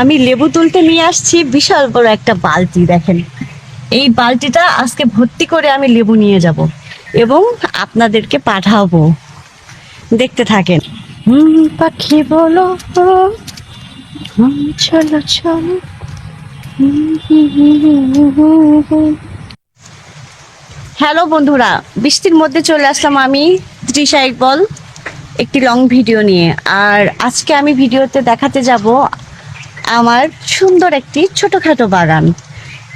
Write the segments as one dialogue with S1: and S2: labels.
S1: আমি লেবু তুলতে নিয়ে আসছি বিশাল বড় একটা বালতি দেখেন। এই বালতিটা আজকে ভর্তি করে আমি লেবু নিয়ে যাব এবং আপনাদেরকে পাঠাবো। দেখতে থাকেন। হুম পাখি বলো হুম, চলো চলো। হ্যালো বন্ধুরা বৃষ্টির মধ্যে চলে আসলাম আমি ত্রিশা ইকবল একটি লং ভিডিও নিয়ে। আর আজকে আমি ভিডিওতে দেখাতে যাব আমার সুন্দর একটি ছোটোখাটো বাগান।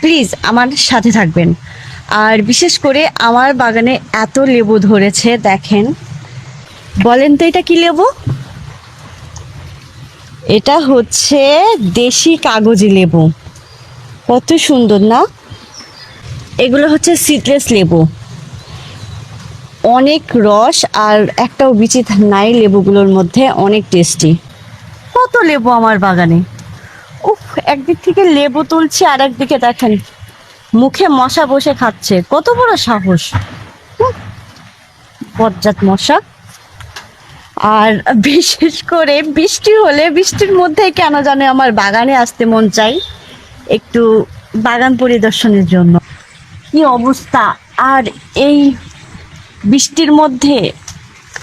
S1: প্লিজ আমার সাথে থাকবেন। আর বিশেষ করে আমার বাগানে এত লেবু ধরেছে, দেখেন। বলেন তো এটা কি লেবু? এটা হচ্ছে দেশি কাগজি লেবু। কত সুন্দর, না? এগুলো হচ্ছে সিডলেস লেবু। অনেক রস আর একটাও বিচি নাই লেবুগুলোর মধ্যে, অনেক টেস্টি কত লেবু আমার বাগানে? উফ, একদিক থেকে লেবু তুলছি আর একদিকে দেখেন, মুখে মশা বসে খাচ্ছে। কত বড় সাহস। বজ্জাত মশা। আর বিশেষ করে বৃষ্টি হলে, বৃষ্টির মধ্যে কেন জানে আমার বাগানে আসতে মন চাই? একটু বাগান পরিদর্শনের জন্য। কি অবস্থা? আর এই বৃষ্টির মধ্যে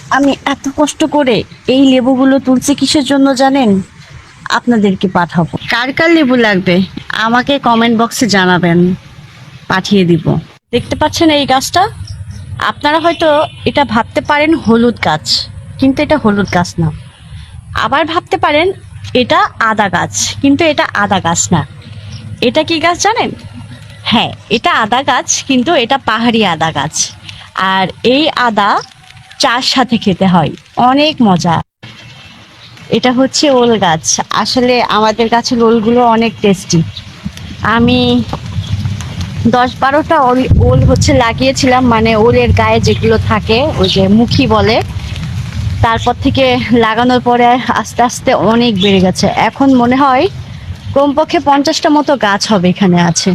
S1: আমি এত কষ্ট করে এই লেবুগুলো তুলছি কিসের জন্য জানেন? আপনাদেরকে পাঠাবো। কার কার লেবু লাগবে? আমাকে কমেন্ট বক্সে জানাবেন। পাঠিয়ে দিব। দেখতে পাচ্ছেন এই গাছটা? আপনারা হয়তো এটা ভাবতে পারেন হলুদ গাছ, কিন্তু এটা হলুদ গাছ না। আবার ভাবতে পারেন এটা আদা গাছ, কিন্তু এটা আদা গাছ না। এটা কি গাছ জানেন? হ্যাঁ এটা আদা গাছ, কিন্তু এটা পাহাড়ি আদা গাছ। আর এই আদা চার সাথে খেতে হয়। অনেক মজা। এটা হচ্ছে ওল গাছ। আসলে আমাদের গাছের ওলগুলো অনেক টেস্টি। আমি দশ বারোটা ওল ওল হচ্ছে লাগিয়েছিলাম মানে ওলের গায়ে যেগুলো থাকে, ওই যে মুখী বলে, তারপর থেকে লাগানোর পরে আস্তে আস্তে অনেক বেড়ে গেছে। এখন মনে হয় কমপক্ষে পঞ্চাশটা মতো গাছ হবে এখানে আছে।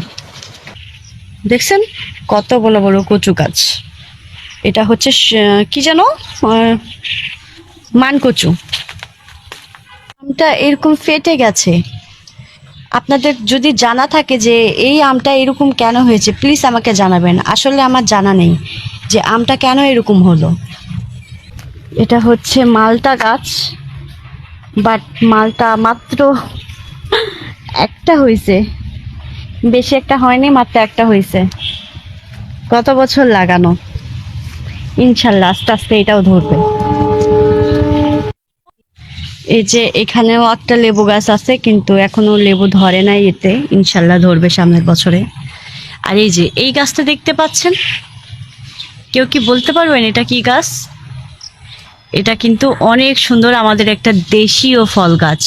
S1: দেখছেন? কত বড় বড় কচু গাছ। এটা হচ্ছে কি যেন? মানকচু। আমটা এরকম ফেটে গেছে। আপনাদের যদি জানা থাকে যে এই আমটা এরকম কেন হয়েছে প্লিজ আমাকে জানাবেন। আসলে আমার জানা নেই যে আমটা কেন এরকম হলো। এটা হচ্ছে মালটা গাছ বাট মালটা মাত্র একটা হয়েছে। বেশি একটা হয়নি, মাত্র একটা হয়েছে। কত বছর লাগানো? ইনশাল্লাহ আস্তে আস্তে এটাও ধরবে। এই যে এখানেও একটা লেবু গাছ আছে, কিন্তু এখনও লেবু ধরে নাই এতে। ইনশাল্লাহ ধরবে সামনের বছরে। আর এই যে, এই গাছটা দেখতে পাচ্ছেন? কেউ কি বলতে পারবেন এটা কি গাছ? এটা কিন্তু অনেক সুন্দর আমাদের একটা দেশীয় ফল গাছ।